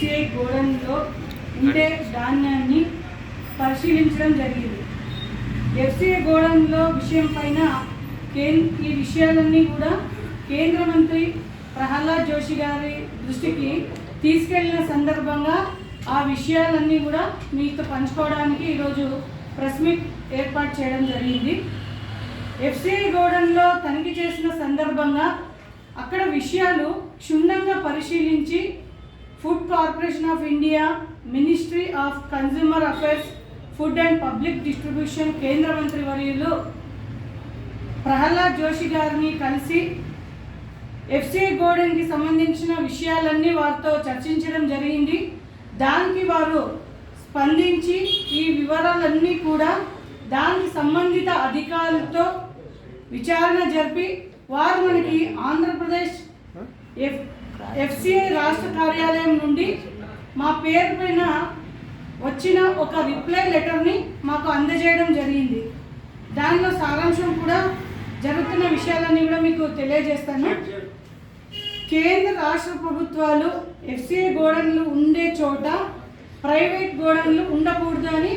FCI గోడౌన్లో ఉండే ధాన్యాన్ని పరిశీలించడం జరిగింది. ఎఫ్సిఐ గోడౌన్లో విషయం పైన ఈ విషయాలన్నీ కూడా కేంద్ర మంత్రి ప్రహ్లాద్ జోషి గారి దృష్టికి తీసుకెళ్ళిన సందర్భంగా ఆ విషయాలన్నీ కూడా మీతో పంచుకోవడానికి ఈరోజు ప్రెస్ మీట్ ఏర్పాటు చేయడం జరిగింది. ఎఫ్సిఐ గోడౌన్లో తనిఖీ చేసిన సందర్భంగా అక్కడ విషయాలు క్షుణ్ణంగా పరిశీలించి food corporation of India ministry of consumer affairs food and public distribution కేంద్ర మంత్రి వర్యులు ప్రహ్లాద్ జోషి గారిని కలిసి ఎఫ్సిఐ గోడెన్కి సంబంధించిన విషయాలన్నీ వారితో చర్చించడం జరిగింది. దానికి వారు స్పందించి ఈ వివరాలన్నీ కూడా దానికి సంబంధిత అధికారులతో విచారణ జరిపి వారు మనకి ఆంధ్రప్రదేశ్ ఎఫ్ ఎఫ్సిఐ రాష్ట్ర కార్యాలయం నుండి మా పేరు పైన వచ్చిన ఒక రిప్లై లెటర్ని మాకు అందజేయడం జరిగింది. దానిలో సారాంశం కూడా జరుగుతున్న విషయాలన్నీ కూడా మీకు తెలియజేస్తాను. కేంద్ర రాష్ట్ర ప్రభుత్వాలు ఎఫ్సిఐ గోడన్లు ఉండే చోట ప్రైవేట్ గోడన్లు ఉండకూడదు అని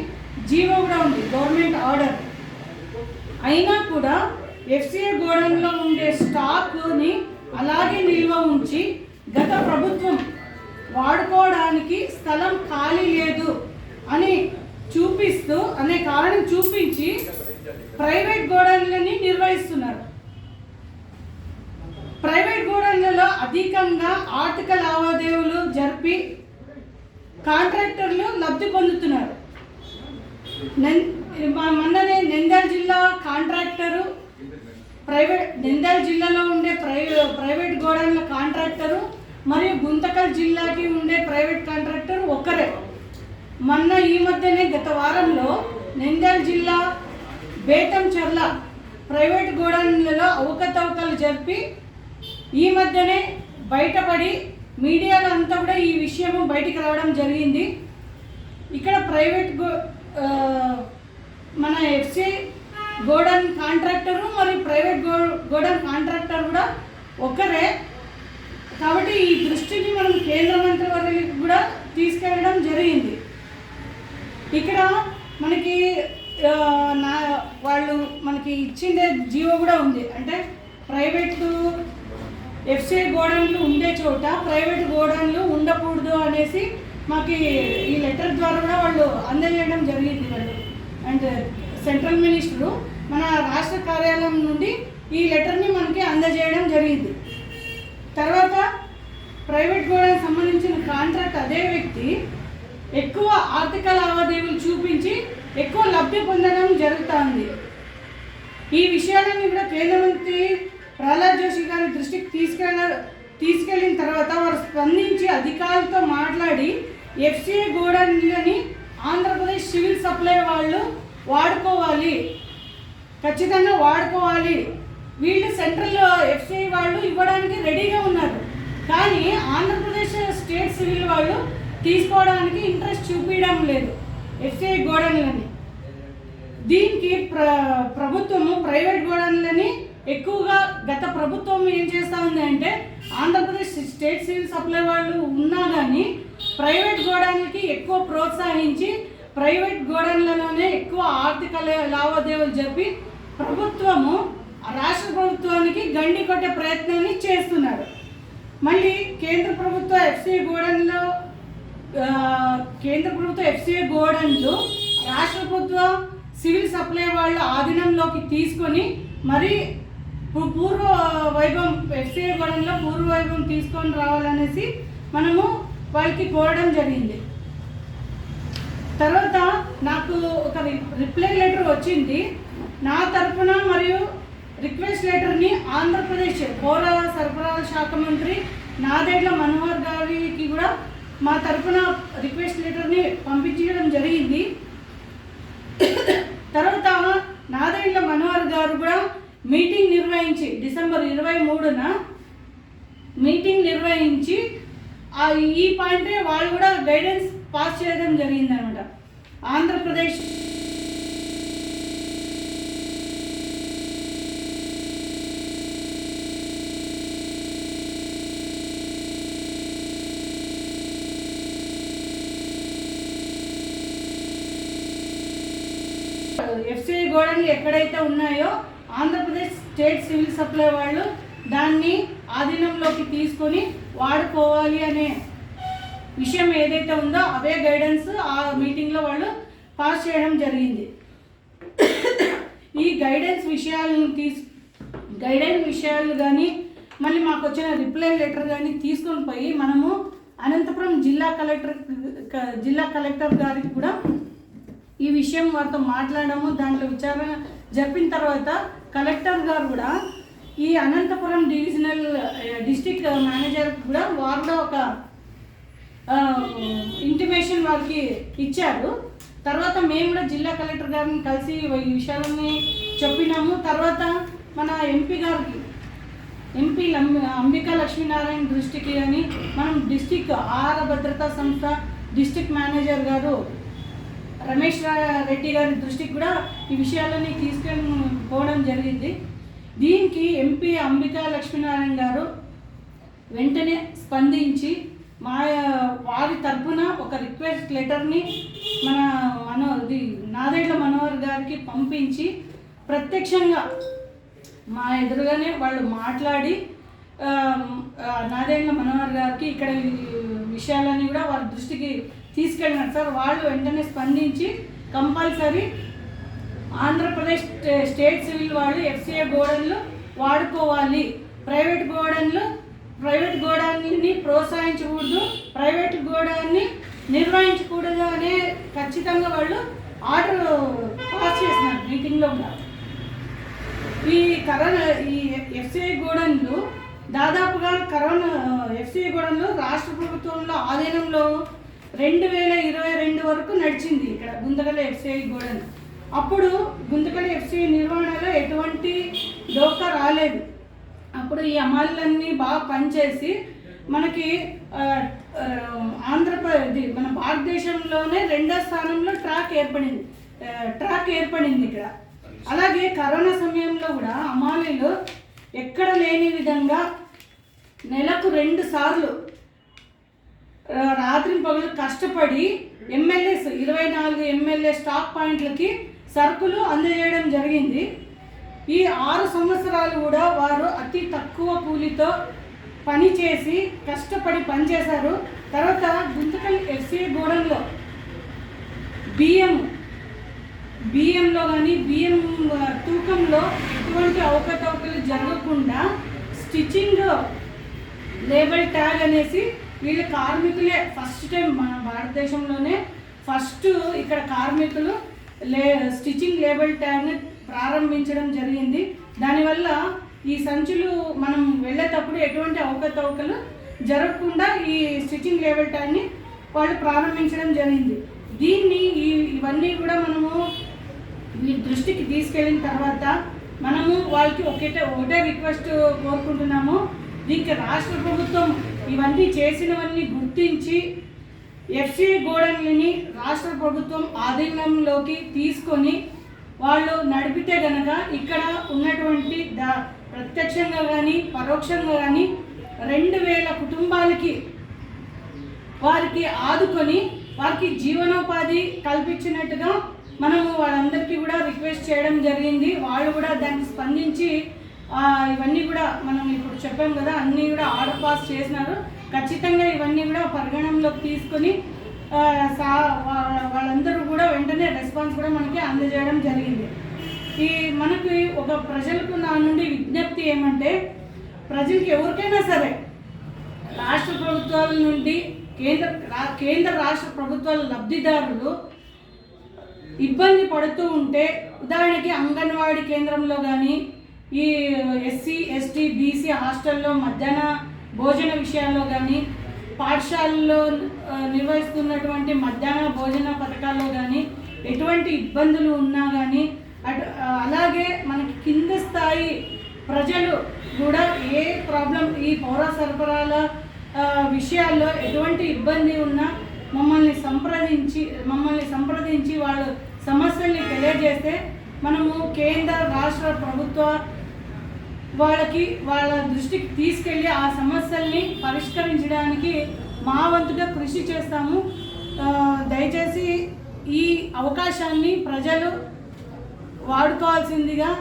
జీవో కూడా ఉంది గవర్నమెంట్ ఆర్డర్. అయినా కూడా ఎఫ్సిఐ గోడన్లో ఉండే స్టాక్ని అలాగే నిల్వ ఉంచి గత ప్రభుత్వం వాడుకోవడానికి స్థలం ఖాళీ లేదు అని చూపిస్తూ అనే కారణం చూపించి ప్రైవేట్ గోడౌన్లని నిర్వహిస్తున్నారు. ప్రైవేట్ గోడౌన్లలో అధికంగా ఆర్థిక లావాదేవీలు జరిపి కాంట్రాక్టర్లు లబ్ధి పొందుతున్నారు. మా- మొన్ననే నెందల్ జిల్లా కాంట్రాక్టరు ప్రైవేట్ నెందల్ జిల్లాలో ఉండే ప్రై ప్రైవేట్ గోడౌన్ల కాంట్రాక్టరు మరియు గుంతకల్ జిల్లాకి ఉండే ప్రైవేట్ కాంట్రాక్టర్ ఒక్కరే. మొన్న ఈ మధ్యనే గత వారంలో నంద్యాల జిల్లా బేతంచర్ల ప్రైవేట్ గోడౌన్లలో అవకతవకలు జరిపి ఈ మధ్యనే బయటపడి మీడియాలో అంతా కూడా ఈ విషయము బయటికి రావడం జరిగింది. ఇక్కడ ప్రైవేట్ గో మన ఎఫ్సి గోడౌన్ కాంట్రాక్టరు మరియు ప్రైవేట్ గో గోడౌన్ కాంట్రాక్టర్ కూడా ఒక్కరే. కాబట్టి ఈ దృష్టిని మనం కేంద్ర మంత్రి కూడా తీసుకెళ్ళడం జరిగింది. ఇక్కడ మనకి నా వాళ్ళు మనకి ఇచ్చిందే జీవో కూడా ఉంది. అంటే ప్రైవేట్ ఎఫ్సిఐ గోడౌన్లు ఉండే చోట ప్రైవేట్ గోడౌన్లు ఉండకూడదు అనేసి మాకు ఈ లెటర్ ద్వారా కూడా వాళ్ళు అందజేయడం జరిగింది వాళ్ళు అండ్ సెంట్రల్ మినిస్టరు మన రాష్ట్ర కార్యాలయం నుండి ఈ లెటర్ని మనకి అందజేయడం జరిగింది. తర్వాత ప్రైవేట్ గోడకు సంబంధించిన కాంట్రాక్ట్ అదే వ్యక్తి ఎక్కువ ఆర్థిక లావాదేవీలు చూపించి ఎక్కువ లబ్ధి పొందడం జరుగుతుంది. ఈ విషయాలన్నీ కూడా కేంద్ర మంత్రి ప్రహ్లాద్ జోషి గారి దృష్టికి తీసుకెళ్ళ తీసుకెళ్ళిన తర్వాత వారు స్పందించి అధికారులతో మాట్లాడి ఎఫ్సిఐ గోడౌన్లని ఆంధ్రప్రదేశ్ సివిల్ సప్లై వాళ్ళు వాడుకోవాలి. ఖచ్చితంగా వాడుకోవాలి. వీళ్ళు సెంట్రల్ ఎఫ్సిఐ వాళ్ళు ఇవ్వడానికి రెడీగా ఉన్నారు. కానీ ఆంధ్రప్రదేశ్ స్టేట్ సివిల్ వాళ్ళు తీసుకోవడానికి ఇంట్రెస్ట్ చూపించడం లేదు. ఎఫ్సిఐ గోడౌన్లని. దీనికి ప్ర ప్రభుత్వము ప్రైవేట్ గోడౌన్లని ఎక్కువగా గత ప్రభుత్వం ఏం చేస్తూ ఉంది అంటే ఆంధ్రప్రదేశ్ స్టేట్ సివిల్ సప్లై వాళ్ళు ఉన్నా కానీ ప్రైవేట్ గోడౌన్లకి ఎక్కువ ప్రోత్సహించి ప్రైవేట్ గోడౌన్లలోనే ఎక్కువ ఆర్థిక లావాదేవీలు జరిపి ప్రభుత్వము రాష్ట్ర ప్రభుత్వానికి గండి కొట్టే ప్రయత్నాన్ని చేస్తున్నారు. మళ్ళీ కేంద్ర ప్రభుత్వ ఎఫ్సీ గోడన్లో కేంద్ర ప్రభుత్వ ఎఫ్సీ గోడన్లు రాష్ట్ర ప్రభుత్వ సివిల్ సప్లై వాళ్ళ ఆధీనంలోకి తీసుకొని మరి పూర్వ వైభవం ఎఫ్సిఐ గోడన్లో పూర్వ వైభవం తీసుకొని రావాలనేసి మనము వాళ్ళకి కోరడం జరిగింది. తర్వాత నాకు ఒక రిప్లై లెటర్ వచ్చింది. నా తరఫున మరియు రిక్వెస్ట్ లెటర్ని ఆంధ్రప్రదేశ్ పౌర సరఫరాల శాఖ మంత్రి నాదేడ్ల మనోహర్ గారికి కూడా మా తరఫున రిక్వెస్ట్ లెటర్ని పంపించడం జరిగింది. తర్వాత నాదేళ్ళ మనోహర్ గారు కూడా మీటింగ్ నిర్వహించి డిసెంబర్ ఇరవై మూడున మీటింగ్ నిర్వహించి ఆ ఈ పాయింటే వాళ్ళు కూడా గైడెన్స్ పాస్ చేయడం జరిగిందనమాట ఆంధ్రప్రదేశ్ ఎఫ్సిఐ గోడలు ఎక్కడైతే ఉన్నాయో ఆంధ్రప్రదేశ్ స్టేట్ సివిల్ సప్లై వాళ్ళు దాన్ని ఆధీనంలోకి తీసుకొని వాడుకోవాలి అనే విషయం ఏదైతే ఉందో అవే గైడెన్స్ ఆ మీటింగ్లో వాళ్ళు పాస్ చేయడం జరిగింది. ఈ గైడెన్స్ విషయాలను తీసు గైడెన్స్ విషయాలు కానీ మళ్ళీ మాకు వచ్చిన రిప్లై లెటర్ కానీ తీసుకొని పోయి మనము అనంతపురం జిల్లా కలెక్టర్ జిల్లా కలెక్టర్ గారికి కూడా ఈ విషయం వారితో మాట్లాడము దాంట్లో విచారణ జరిపిన తర్వాత కలెక్టర్ గారు కూడా ఈ అనంతపురం డివిజనల్ డిస్టిక్ మేనేజర్ కూడా వారిలో ఒక ఇంటిమేషన్ వారికి ఇచ్చారు. తర్వాత మేము కూడా జిల్లా కలెక్టర్ గారిని కలిసి ఈ విషయాలని చెప్పినాము. తర్వాత మన ఎంపీ గారికి ఎంపీ లం- అంబికా లక్ష్మీనారాయణ దృష్టికి అని మనం డిస్టిక్ ఆహార భద్రతా సంస్థ డిస్టిక్ మేనేజర్ గారు రమేష్ రా- రెడ్డి గారి దృష్టికి కూడా ఈ విషయాలని తీసుకొని పోవడం జరిగింది. దీనికి ఎంపీ అంబికా లక్ష్మీనారాయణ గారు వెంటనే స్పందించి మా వారి తరపున ఒక రిక్వెస్ట్ లెటర్ని మన మనో ఇది నాదేళ్ళ మనోహర్ గారికి పంపించి ప్రత్యక్షంగా మా ఎదురుగానే వాళ్ళు మాట్లాడి నాదేళ్ళ మనోహర్ గారికి ఇక్కడ విషయాలన్నీ కూడా వారి దృష్టికి తీసుకెళ్ళినారు. సార్ వాళ్ళు వెంటనే స్పందించి compulsory Andhra Pradesh stay- state civil వాళ్ళు ఎఫ్సిఐ గోడన్లు వాడుకోవాలి. ప్రైవేట్ గోడన్లు ప్రైవేట్ గోడాన్ని ప్రోత్సహించకూడదు. ప్రైవేట్ గోడాన్ని నిర్వహించకూడదు అనే ఖచ్చితంగా వాళ్ళు ఆర్డర్ పాస్ చేసినారు మీటింగ్లో కూడా. ఈ కరోనా ఈ ఎఫ్సిఐ గోడన్లు దాదాపుగా కరోనా ఎఫ్సిఐ గోడన్లు రాష్ట్ర ప్రభుత్వంలో ఆధీనంలో రెండు వేల ఇరవై రెండు వరకు నడిచింది ఇక్కడ గుంతకల ఎఫ్సిఐ గోడన్. అప్పుడు గుంతకల ఎఫ్సిఐ నిర్వహణలో ఎటువంటి డోకా రాలేదు. అప్పుడు ఈ అమాలన్నీ బాగా పనిచేసి మనకి ఆంధ్రప్రదేశ్ మన భారతదేశంలోనే రెండో స్థానంలో ట్రాక్ ఏర్పడింది. ట్రాక్ ఏర్పడింది ఇక్కడ. అలాగే కరోనా సమయంలో కూడా అమాలీలు ఎక్కడ లేని విధంగా నెలకు రెండు సార్లు రాత్రి పగలు కష్టపడి ఎమ్మెల్యేస్ ఇరవై నాలుగు ఎమ్మెల్యే స్టాక్ పాయింట్లకి సరుకులు అందజేయడం జరిగింది. ఈ ఆరు సంవత్సరాలు కూడా వారు అతి తక్కువ కూలితో పని చేసి కష్టపడి పనిచేశారు తర్వాత గుంతకల్ ఎఫ్సీ గోడంలో బియ్యం బియ్యంలో కానీ బియ్యం తూకంలో ఎటువంటి అవకతవకలు జరగకుండా స్టిచ్చింగ్ లేబల్ ట్యాగ్ అనేసి వీళ్ళ కార్మికులే ఫస్ట్ టైం మన భారతదేశంలోనే ఫస్ట్ ఇక్కడ కార్మికులు లే స్టిచ్చింగ్ లేబర్ ట్యాగ్ని ప్రారంభించడం జరిగింది. దానివల్ల ఈ సంచులు మనం వెళ్ళేటప్పుడు ఎటువంటి అవకతవకలు జరగకుండా ఈ స్టిచ్చింగ్ లేబర్ ట్యాగ్ని వాళ్ళు ప్రారంభించడం జరిగింది. దీన్ని ఈ ఇవన్నీ కూడా మనము దృష్టికి తీసుకెళ్ళిన తర్వాత మనము వాళ్ళకి ఒకటే ఒకటే రిక్వెస్ట్ కోరుకుంటున్నాము. దీనికి రాష్ట్ర ప్రభుత్వం ఇవన్నీ చేసినవన్నీ గుర్తించి ఎఫ్సి గోడన్లని రాష్ట్ర ప్రభుత్వం ఆధీనంలోకి తీసుకొని వాళ్ళు నడిపితే గనక ఇక్కడ ఉన్నటువంటి దా ప్రత్యక్షంగా కానీ పరోక్షంగా కానీ రెండు వేల కుటుంబాలకి వారికి ఆదుకొని వారికి జీవనోపాధి కల్పించినట్టుగా మనము వాళ్ళందరికీ కూడా రిక్వెస్ట్ చేయడం జరిగింది. వాళ్ళు కూడా దానికి స్పందించి ఇవన్నీ కూడా మనం ఇప్పుడు చెప్పాం కదా అన్నీ కూడా ఆర్డర్ పాస్ చేసినారు. ఖచ్చితంగా ఇవన్నీ కూడా పరిగణనలోకి తీసుకొని సా వాళ్ళందరూ కూడా వెంటనే రెస్పాన్స్ కూడా మనకి అందజేయడం జరిగింది. ఈ మనకి ఒక ప్రజలకు నా నుండి విజ్ఞప్తి ఏమంటే ప్రజలకి ఎవరికైనా సరే రాష్ట్ర ప్రభుత్వాల నుండి కేంద్ర రా- కేంద్ర రాష్ట్ర ప్రభుత్వాల లబ్ధిదారులు ఇబ్బంది పడుతూ ఉంటే ఉదాహరణకి అంగన్వాడీ కేంద్రంలో కానీ ఈ ఎస్సీ ఎస్టీ బీసీ హాస్టల్లో మధ్యాహ్న భోజన విషయాల్లో కానీ పాఠశాలల్లో నిర్వహిస్తున్నటువంటి మధ్యాహ్న భోజన పథకాల్లో కానీ ఎటువంటి ఇబ్బందులు ఉన్నా కానీ అటు అలాగే మనకి కింద స్థాయి ప్రజలు కూడా ఏ ప్రాబ్లం ఈ పౌర సరఫరాల విషయాల్లో ఎటువంటి ఇబ్బంది ఉన్నా మమ్మల్ని సంప్రదించి మమ్మల్ని సంప్రదించి వాళ్ళు సమస్యల్ని తెలియజేస్తే మనము కేంద్ర రాష్ట్ర ప్రభుత్వ వాళ్ళకి వాళ్ళ దృష్టికి తీసుకెళ్ళి ఆ సమస్యల్ని పరిష్కరించడానికి మా వంతుగా కృషి చేస్తాము. దయచేసి ఈ అవకాశాన్ని ప్రజలు వాడుకోవాల్సిందిగా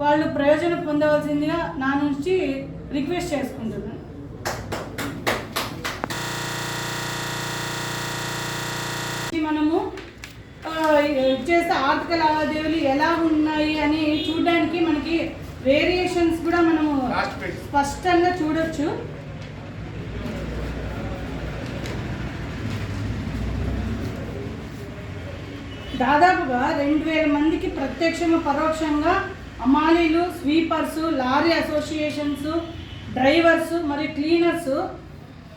వాళ్ళు ప్రయోజనం పొందవలసిందిగా నా నుంచి రిక్వెస్ట్ చేసుకుంటున్నాను. మనము చేసే ఆర్థిక లావాదేవీలు ఎలా ఉన్నాయి అని చూ వేరియేషన్స్ కూడా మనము స్పష్టంగా చూడొచ్చు. దాదాపుగా రెండు వేల మందికి ప్రత్యక్షంగా పరోక్షంగా అమాలీలు స్వీపర్స్ లారీ అసోసియేషన్స్ డ్రైవర్స్ మరియు క్లీనర్స్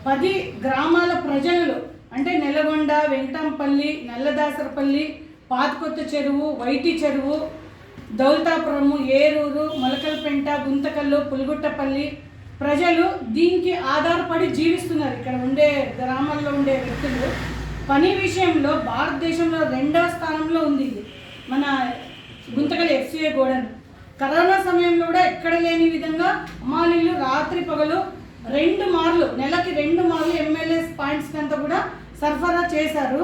పది గ్రామాల ప్రజలు అంటే నెలగొండ వెంకటంపల్లి నల్లదాసరపల్లి పాతకొత్త చెరువు వైటి చెరువు దౌల్తాపురము ఏరూరు మొలకల్పెంట గుంతకల్లు పులిగుట్టపల్లి ప్రజలు దీనికి ఆధారపడి జీవిస్తున్నారు. ఇక్కడ ఉండే గ్రామాల్లో ఉండే వ్యక్తులు. పని విషయంలో భారతదేశంలో రెండవ స్థానంలో ఉంది ఇది. మన గుంతకల్ ఎఫ్సీఏ గోడన్. కరోనా సమయంలో కూడా ఎక్కడ లేని విధంగా అమాలీలు రాత్రి పగలు రెండు మార్లు నెలకి రెండు మార్లు ఎమ్మెల్యే పాయింట్స్ అంతా కూడా సరఫరా చేశారు.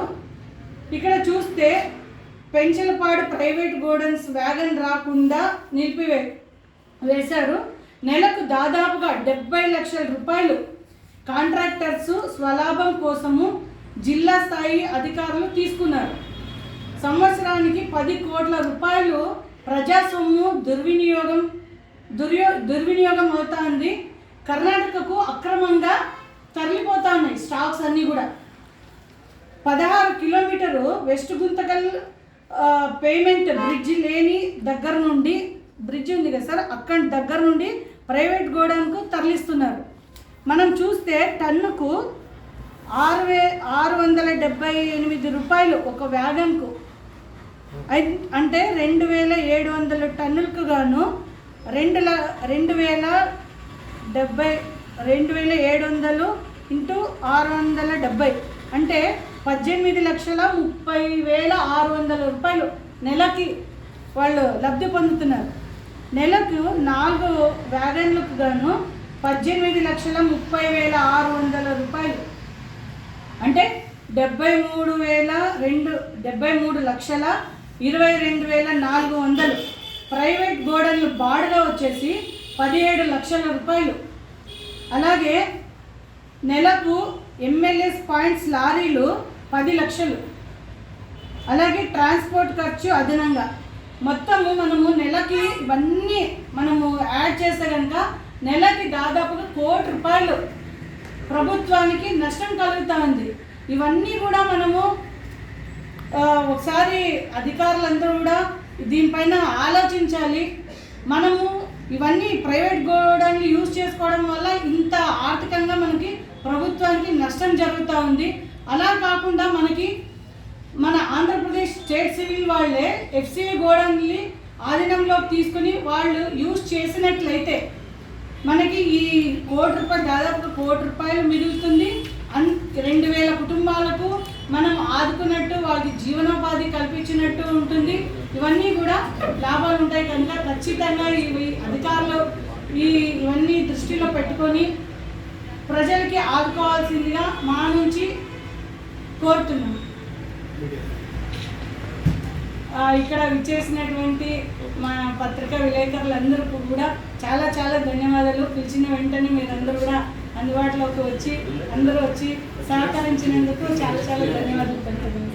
ఇక్కడ చూస్తే పెంచలపాడు ప్రైవేట్ గోడన్స్ వ్యాగన్ రాకుండా నిలిపివే. వేశారు. నెలకు దాదాపుగా డెబ్బై లక్షల రూపాయలు. కాంట్రాక్టర్స్ స్వలాభం కోసము జిల్లా స్థాయి అధికారులు తీసుకున్నారు. సంవత్సరానికి పది కోట్ల రూపాయలు ప్రజా సొమ్ము దుర్వినియోగం దుర్యో దుర్వినియోగం అవుతుంది. కర్ణాటకకు అక్రమంగా తరలిపోతా ఉన్నాయి స్టాక్స్ అన్నీ కూడా. పదహారు kilometre west Guntakal payment bridge లేని దగ్గర నుండి బ్రిడ్జ్ ఉంది కదా సార్ అక్కడ దగ్గర నుండి ప్రైవేట్ గోడౌన్కు తరలిస్తున్నారు. మనం చూస్తే టన్నుకు ఆరు వే ఆరు వందల డెబ్బై ఎనిమిది రూపాయలు ఒక వ్యాగన్కు. అంటే రెండు వేల ఏడు వందల టన్నులకు గాను రెండు ల రెండు వేల డెబ్బై రెండు వేల ఏడు వందలు ఇంటూ ఆరు వందల డెబ్బై. అంటే పద్దెనిమిది లక్షల ముప్పై వేల ఆరు వందల రూపాయలు నెలకి వాళ్ళు లబ్ధి పొందుతున్నారు. నెలకు నాలుగు వ్యాగన్లకు గాను పద్దెనిమిది లక్షల ముప్పై వేల ఆరు వందల రూపాయలు. అంటే డెబ్బై మూడు వేల రెండు డెబ్బై మూడు లక్షల ఇరవై రెండు వేల నాలుగు వందలు. ప్రైవేట్ గోడలు బాడుగా వచ్చేసి పదిహేడు లక్షల రూపాయలు. అలాగే నెలకు ఎంఎల్ఎస్ పాయింట్స్ లారీలు పది లక్షలు. అలాగే ట్రాన్స్పోర్ట్ ఖర్చు అదనంగా. మొత్తము మనము నెలకి ఇవన్నీ మనము యాడ్ చేస్తే కనుక నెలకి దాదాపుగా కోటి రూపాయలు ప్రభుత్వానికి నష్టం కలుగుతూ ఉంది ఇవన్నీ కూడా మనము ఒకసారి అధికారులందరూ కూడా దీనిపైన ఆలోచించాలి. మనము ఇవన్నీ ప్రైవేట్ గోడౌన్లు యూజ్ చేసుకోవడం వల్ల ఇంత ఆర్థికంగా మనకి ప్రభుత్వానికి నష్టం జరుగుతూ ఉంది. అలా కాకుండా మనకి మన ఆంధ్రప్రదేశ్ స్టేట్ సివిల్ వాళ్ళే ఎఫ్సిఐ గోడౌన్ని ఆధీనంలోకి తీసుకుని వాళ్ళు యూజ్ చేసినట్లయితే మనకి ఈ కోటి రూపాయలు దాదాపు కోటి రూపాయలు మిగులుతుంది. అన్ రెండు వేల కుటుంబాలకు మనం ఆదుకున్నట్టు వాళ్ళకి జీవనోపాధి కల్పించినట్టు ఉంటుంది. ఇవన్నీ కూడా లాభాలు ఉంటాయి కనుక ఖచ్చితంగా ఇవి అధికారులు ఈ ఇవన్నీ దృష్టిలో పెట్టుకొని ప్రజలకి ఆదుకోవాల్సిందిగా మా నుంచి కోరుతున్నాం. ఇక్కడ విచ్చేసినటువంటి మా పత్రికా విలేకరులందరికీ కూడా చాలా చాలా ధన్యవాదాలు. పిలిచిన వెంటనే మీరందరూ కూడా అందుబాటులోకి వచ్చి అందరూ వచ్చి సహకరించినందుకు చాలా చాలా ధన్యవాదాలు తెలుపుతున్నాను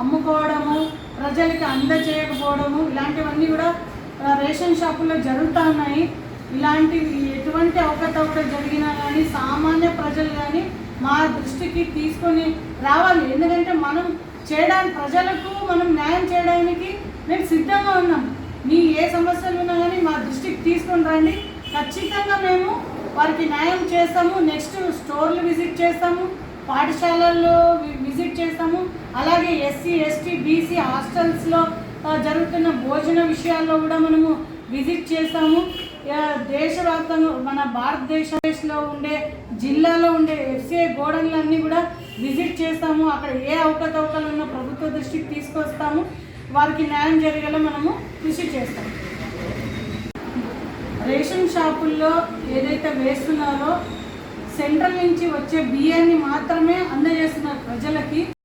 అమ్ముకోవడము ప్రజలకి అందజేయకపోవడము ఇలాంటివన్నీ కూడా రేషన్ షాపుల్లో జరుగుతూ ఉన్నాయి. ఇలాంటివి ఎటువంటి అవకతవకలు జరిగినా కానీ సామాన్య ప్రజలు కానీ మా దృష్టికి తీసుకొని రావాలి. ఎందుకంటే మనం చేయడానికి ప్రజలకు మనం న్యాయం చేయడానికి మేము సిద్ధంగా ఉన్నాం. మీ ఏ సమస్యలు ఉన్నా కానీ మా దృష్టికి తీసుకొని రండి. ఖచ్చితంగా మేము వారికి న్యాయం చేస్తాము. నెక్స్ట్ స్టోర్లు విజిట్ చేస్తాము. పాఠశాలల్లో విజిట్ చేస్తాము. అలాగే ఎస్సీ ఎస్టీ బీసీ హాస్టల్స్లో జరుగుతున్న భోజన విషయాల్లో కూడా మనము విజిట్ చేస్తాము. దేశవ్యాప్తంగా మన భారతదేశంలో ఉండే జిల్లాలో ఉండే ఎఫ్సిఐ గోడన్లన్నీ కూడా విజిట్ చేస్తాము. అక్కడ ఏ అవకతవకలు ఉన్న ప్రభుత్వ దృష్టికి తీసుకొస్తాము. వారికి న్యాయం జరిగేలా మనము కృషి చేస్తాము రేషన్ షాపుల్లో ఏదైతే వేస్తున్నారో సెంట్రల్ నుంచి వచ్చే బియ్యాన్ని మాత్రమే అందజేస్తున్నారు ప్రజలకి.